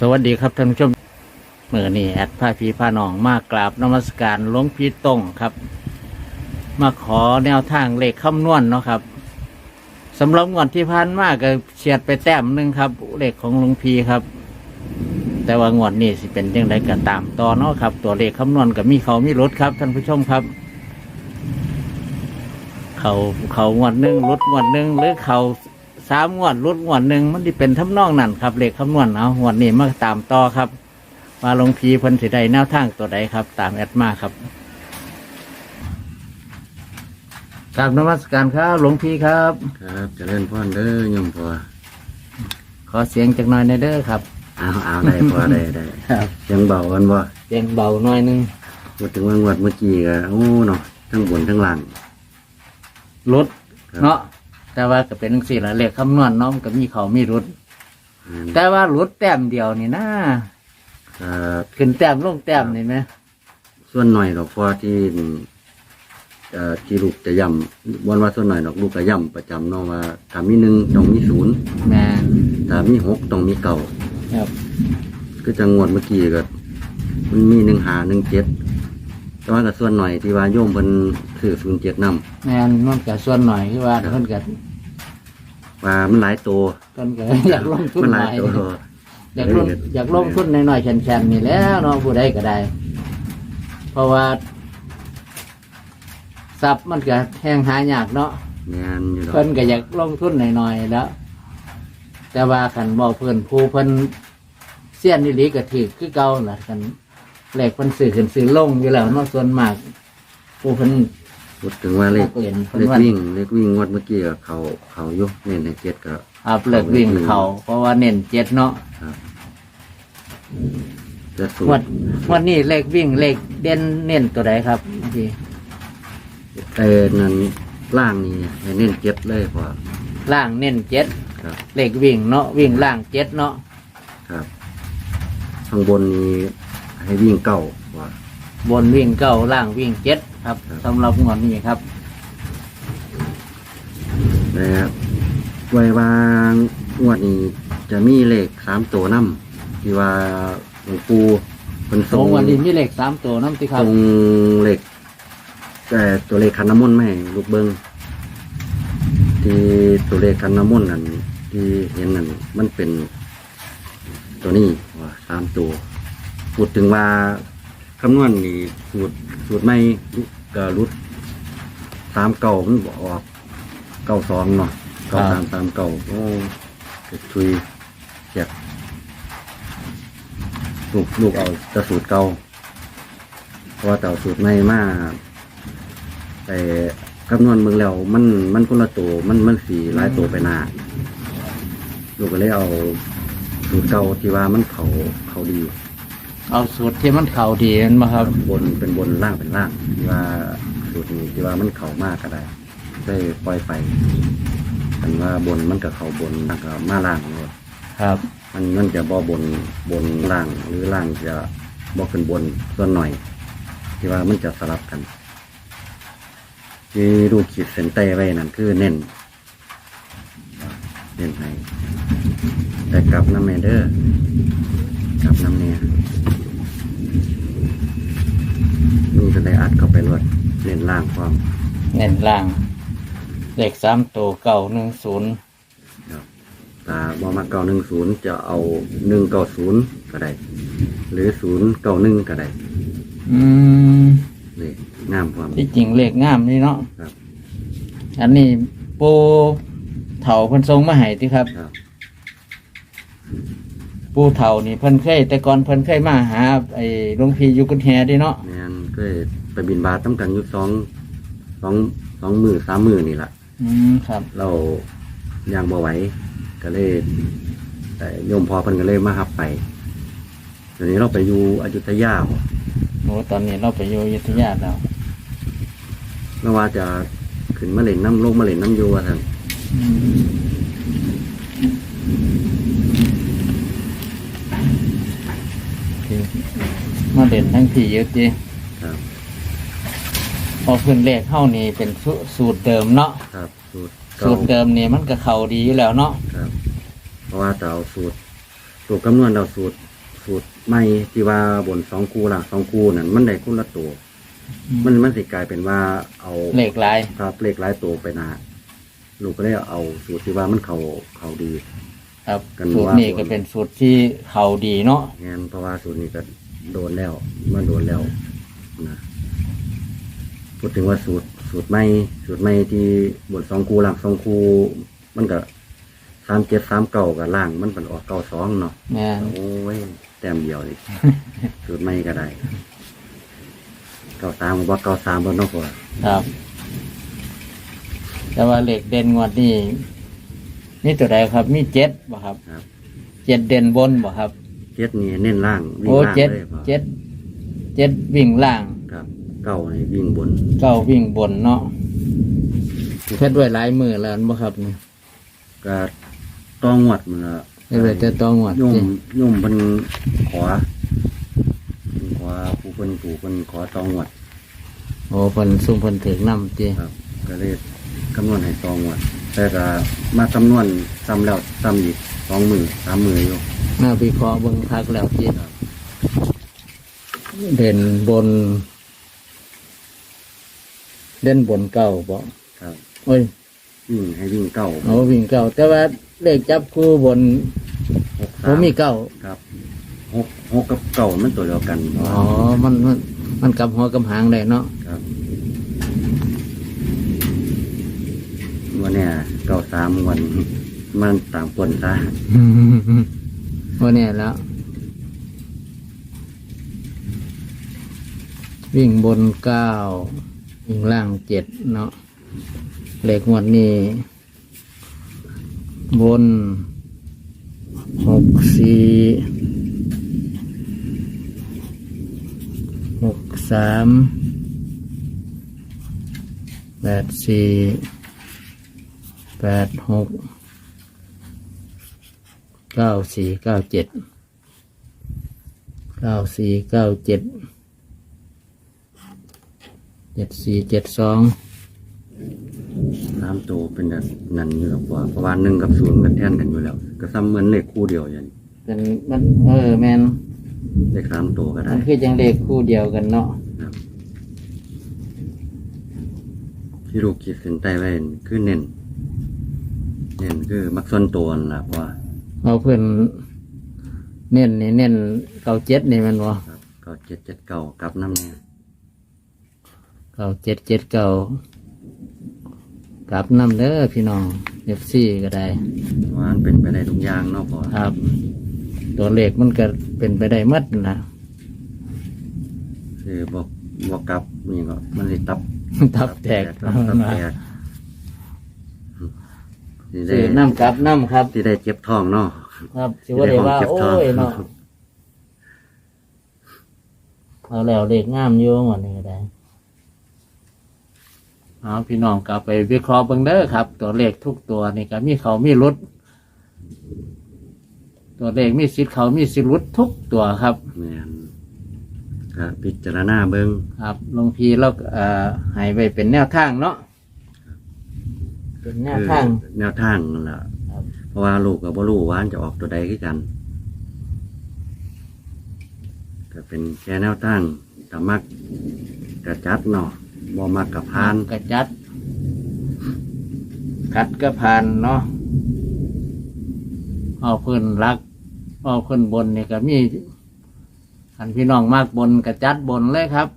สวัสดีครับท่านผู้ชมเมื่อนี่แอดพาพีพาน้องมากราบนมัสการหลวงพี่ต้งครับ มาขอแนวทางเลขคำนวณเนาะครับสำหรับงวดที่ผ่านมาก็เฉียดไปแต้มหนึ่งครับเลขของหลวงพี่ครับ แต่ว่างวดนี้สิเป็นยังไงก็ตามต่อเนาะครับ ตัวเลขคำนวณกับมีเขามีรถครับ ท่านผู้ชมครับ เขาเขางวดหนึ่งรุดงวดหนึ่งหรือเขา สามงวดรุดงวดหนึ่งมันที่เป็นทำนองนั่นครับเลขคำนวณเอางวดนี้มาตามต่อครับมาลงพีเพิ่นสิได้แนวทางตัวใดครับ ตามแอดมาครับกราบนมัสการครับหลวงพี่ครับ ครับเจะเล่นพ่อนเด้อโยมพ่อขอเสียงจากหน่อยในอยเด้อครับ เอาเอาได้พ่อได้ได้ครับเสียังเบากันบ่เสียงเบาหน่อยหนึงพูดถึงว่างวดเมื่อกี้ก็โอ้เนาะทั้งบนทั้งล่างรถครับเนาะ แต่ว่าก็เป็นสี่ละเลขคำนวณเนาะมันก็มีเขามีรุด อืมแต่ว่ารถแต้มเดียวนี่นะครับขึ้นแต้มลงแต้มนี่ไหมส่วนหน่อยดอกพ่อที่เอ่อที่ลูกจะย่ำวันว่าส่วนหน่อยดอกลูกก็ย่ำประจำเนาะว่าถ้ามีหนึ่งต้องมีศูนย์แมนถ้ามีหกต้องมีเก่า ครับ ก็จะงวดเมื่อกี้ก็มันมีหนึ่งหาหนึ่งเจ็ด แต่ว่ากับส่วนหน่อยที่ว่าโยมเพิ่นซื้อศูนย์เจ็ดนำแมนมันก็ส่วนหน่อยคือว่าเพิ่นก็ว่ามันหลายตัวเพิ่นก็อยากลงทุนมันหหลาน่อยยตัว อยากลงอยากลงทุนหน่อยๆแข็งๆนี่แหล้วเนาะผู้ใดก็ได้ เพราะว่าทรัพย์มันก็แห้งหายากเนาะ แม่นอยู่ดอกเพิ่นก็อยากลงทุนหน่อยๆแล้ว แต่ว่าคันบอกเพิ่นผู้เพิ่นเสี้ยนนี่ลีก็ถือคือเก่าล่ะคัน เลขเพิ่นซื้อขึ้นซื้อลงอยู่แล้วเนาะส่วนมากผู้เพิ่นพูดถึงว่าเลขเปลี่ยนเพิ่นเลขว่าวิ่งเลขวิ่งงวดเมื่อกี้ก็เขาเขาอยุเน้นในเจ็ดก็ครับเลิกวิ่งเขาเพราะว่าเน้นเจ็ดเนาะครับจะสูงวันวันนี้เลขวิ่งเลขเด่นเน้นตัวใดครับพี่เออนั้นล่างนี่ให้เน้นเจ็ดเลยพอล่างเน้นเจ็ดครับ เลขวิ่งเนาะวิ่งล่างเจ็ดเนาะครับข้างบนนี้ ให้วิ่งเก้าว่า บนวิ่งเก้าล่างวิ่งเจ็ดครับครับ สำหรับงวดนี้ครับ แต่ไว้วางงวดนี้จะมีเลขสามตัวน้ำที่ว่าหลวงปู่เป็นสทรองงวันนี้มีเลขสามตัวน้ำสิคทรับรงเลขแต่ตัวเลขคันน้ำมนต์ไม่ให้ลูกเบิงที่ตัวเลขคันน้ำมนต์นั่นที่เห็นนั่นมันเป็นตัวนี้ว่าสามตัว พูดถึงว่าคำนวณนี่สูตรสูตรไม่ก็รุดสามเก่ามันบออกเก้าสองเนาะเก้าสามสามเก่าโอ้ก็ชุยเจ็บลูกลูกเอาแต่สูตรเก่าเพราะว่าแต่เอาสูตรไม่มาแต่คำนวณเมืองแล้วมันมันคนละตัวมันมันสีหลายตัวไปหนาลูกก็เลยเอาสูตรเก่าที่ว่ามันเขาเขาดี เอาสูตรที่มันเข่าดีนั่นมาครับ บนเป็นบนล่างเป็นล่างที่ว่าสูตรนี้ที่ว่ามันเข่ามากก็ได้ได้ปล่อยไปกันว่าบนมันกับเขาบนล่างกับมาล่างเลยครับ มันมันจะบ่บนบนล่างหรือล่างจะบ่ขึ้นบนส่วนหน่อย ที่ว่ามันจะสลับกันที่ดูขีดเส้นใต้ไว้นั่นคือเน้นเน้นให้แต่กลับน้ำเนเดอร์ กลับน้ำเนี่ยนี่จะได้อัดเข้าไปรวดเน้นล่างความเน้นล่างเลขสามตัวเก้าหนึ่งศูนย์ครับตาบอมาเก้าหนึ่งศูนย์จะเอาหนึ่งเก้าศูนย์ก็ได้ หรือศูนย์เก้าหนึ่งก็ได้อืมเลยงามความ ที่จริงเลขงามนี่เนาะครับ อันนี้ปูเถาเพิ่นทรงมาให้ที่ครับ ครับ ปูเถานี่เพิ่นเคยแต่ก่อนเพิ่นเคยมาหาไอ้หลวงพี่อยู่กุนแฮเดิเนาะแมนก็ไปบินบาทต้องกันอยู่สองสองสองมือสามมือนี่แหละอืมครับ เราย่างบ่ไหวก็เลยแต่โยมพอเพิ่นก็เลยมาหับไปเดี๋ยวนี้เราไปอยู่อยุธยาบ่โอ้ตอนนี้เราไปอยู่อยุธยาแล้วเราว่าจะขึ้นมาเล่นน้ำโลกมาเล่นน้ำอยูว่าท่าน อืมที่ มาเด่นทั้งพี่เยอะจีครับพอขึ้นเลขเข้านี่เป็นสูสูตรเดิมเนาะครับสูตรสูตรเดิมนี่มันก็เข้าดีอยู่แล้วเนาะครับ เพราะว่าจะเอาสูตรตสูตรคำนวณเราสูตร สูตรไม่ที่ว่าบนสองคู่ล่างสองคู่นั่นมันได้คู่ละตัว มันมันสิกลายเป็นว่าเอาเลขหลายครับเลขหลายตัวไปหนาลูกก็เลยเอาสูตรที่ว่ามันเขาเขาดี ครับกันสูตรว่านี้ก็เป็นสูตรที่เขาดีเนาะงั้นเพราะว่าสูตรนี้ก็ โดนแล้วมันโดนแล้วนะพูดถึงว่าสูตรสูตรไม่สูตรไม่ที่บนสองคู่ล่างสองคู่มันก็สามเจ็ดสามเก้ากับล่าง มันเป็นออกเก้าสองเนาะแม่นโอ้ยแต้มเดียวเลยสูตรไม่ก็ได้เก้าสามว่าเก้าสามบนนอกกว่าครับ แต่ว่าเลขเด่นงวดนี้มีตัวใดครับ มีเจ็ดบ่ครับ ครับเจ็ดเด่นบนบ่ครับ เจ็ดนี่เน้นล่างวิ่งโอ้ล่างเจ็ดเลยพอเจ็ดเจ็ดวิ่งล่าง ครับเก้านี่วิ่งบนเก้าวิ่งบนเนาะเพ็ดด้วยหลายมือแล้วบ่ครับนี่ก็ต้องงวดมันละเฮ็ดไว้แต่ตองวดโยุ่มติโยุ่มเป็นขอขอผู้เป็นผู้เป็นขอต้องงวดโอ้เพิ่นซุ่มเพิ่นถึกน้ำติครับ ก็เลยคำนวณให้ตองงวด แต่ก็มาคำนวณซ้ำแล้วซ้ำอีกสองมือสามมืออยู่ น่าวิเคราะห์เบิ่งคักแล้วติเด่นบน เด่นบนเก้าบ่ครับโอ้ยวิ่งให้วิ่งเก้าเอาวิ่งเก้าแต่ว่าเลขจับคู่บนหกผสามมมีเก้าครับหกหกกับเก้ามันตัวเดียวกันอ๋อมันมันมันกลับหัวกำหางได้เนาะครับวันเนี้ยเก้าสามวันมันต่างปนซะ ว่าเนี่ยแล้ว วิ่งบนเก้าวิ่งล่างเจ็ดเนาะเลขงวดนี้ บนหกสี่หกสามแปดสี่แปดหก เก้าสี่เก้าเจ็ดเก้าสี่เก้าเจ็ดเจ็ดสี่เจ็ดสองสามตัวเป็นแบบนั่นอยู่หรอกว่าเพราะว่าหนึ่งกับศูนย์กันแทนกันอยู่แล้ว ก็ซ้ำเหมือนเลขคู่เดียวอย่างนี้เป็นมันเออแมนเลขสามตัวก็ได้มันคือจังเลขคู่เดียวกันเนาะครับที่ลูกขีดเส้นใต้ไว้คือเน้นเน้นคือมักส่วนตัวนั่นล่ะเพราะว่า เอาเพื่อนเน้นนี่เน้นเก้าเจ็ดนี่แมันวะครับก็เจ็ดเจ็ดเก่ากลับน้ำเนี่ยเก้าเจ็ดเจ็ดเก้ากลับน้ำเด้อพี่น้องเอฟซีก็ได้เพราะว่ามันเป็นไปได้ทุกอย่างเนาะพอครับ ตัวเลขมันก็เป็นไปได้หมัดนะ คือบอกบอกกลับนี่ก็มันสิตับทับแตกตับตับแตก ที่ได้ซื้อน้ำกลับน้ำครับ ที่ได้เจ็บท้องเนาะ ครับสิว่าได้ว่าเจ็บโอ้ท้องยเนาะเอาแล้วเลขงามอยู่หมดนี่ก็ได้เอาพี่น้องกลับไปวิเคราะห์เบิ่งเด้อครับ ตัวเลขทุกตัวนี่ก็มีเขามีรุด ตัวเลขมีสิทธิ์เขามีสิทธิ์รุดทุกตัวครับ แม่นก็พิจารณาเบิ่งครับหลวงพี่เราเอ่อให้ไว้เป็นแนวทางเนาะ เป็นแนวทาง คือแนวทางนั่นแหละครับ เพราะว่าลูกกับบ่รู้ว่าอันจะออกตัวใดคือกันก็เป็นแค่แนวทางถ้ามักกระจัดเนาะบ่มักกับพาน กระจัด กัดกระพานเนาะเอาพื้นรักเอาพื้นบนนี่ก็มีอันพี่น้องมากบนกระจัดบนเลยครับ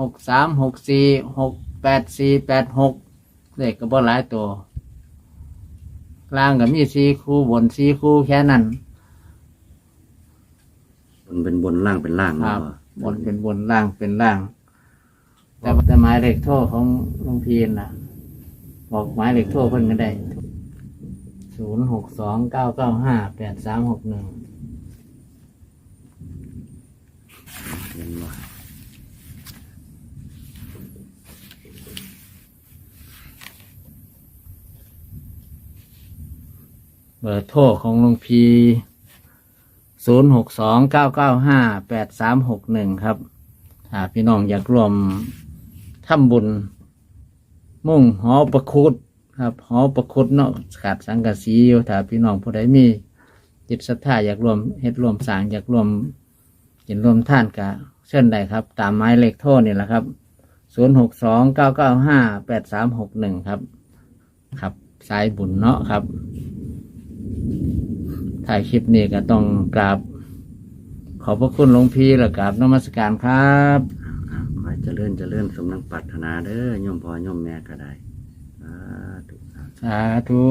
หกสามหกสี่หกแปดสี่แปดหกเลขก็บ่หลายตัวก ลางก็มีสี่คู่บนสี่คู่แค่นั้น บนเป็นบนล่างเป็นล่างครัเนาะบบนเป็นบนล่างเป็นล่าง แต่แต่หมายเลขโทษของหลุงพีนน่ะบอกหมายเลขโทษเพิ่นก็ได้ศูนย์หกสองเก้าเก้าห้าแปดสามหกหนึ่ง เห็นบ่ บอร์โทรของหลุงพีศูนย์หกสองเก้าเก้าห้าแปดสามหกหนึ่งครับถ้าพี่น้องอยากรวมทำบุญ มุ่งหอประคุดครับหอประคุดเนาะขาดสังกะสีอยู่ถ้าพี่น้องผู้ใดมีจิตศรัทธาอยากรวมเฮ็ดรวมสางอยากรวมกินรวมท่านกะเชิญได้ครับ ตามไม้เลขโทษนี่แหละครับศูนย์หกสองเก้าเก้าห้าแปดสามหกหนึ่งครับ ครับ สายบุญเนาะครับ ถ่ายคลิปนี้ก็ต้องกราบ ขอบพระคุณหลวงพี่และกราบนมัสการครับอ่าขอให้เจริญเจริญสมนังปรารถนาเด้อโยมพ่อโยมแม่ก็ได้สาธุสาธุ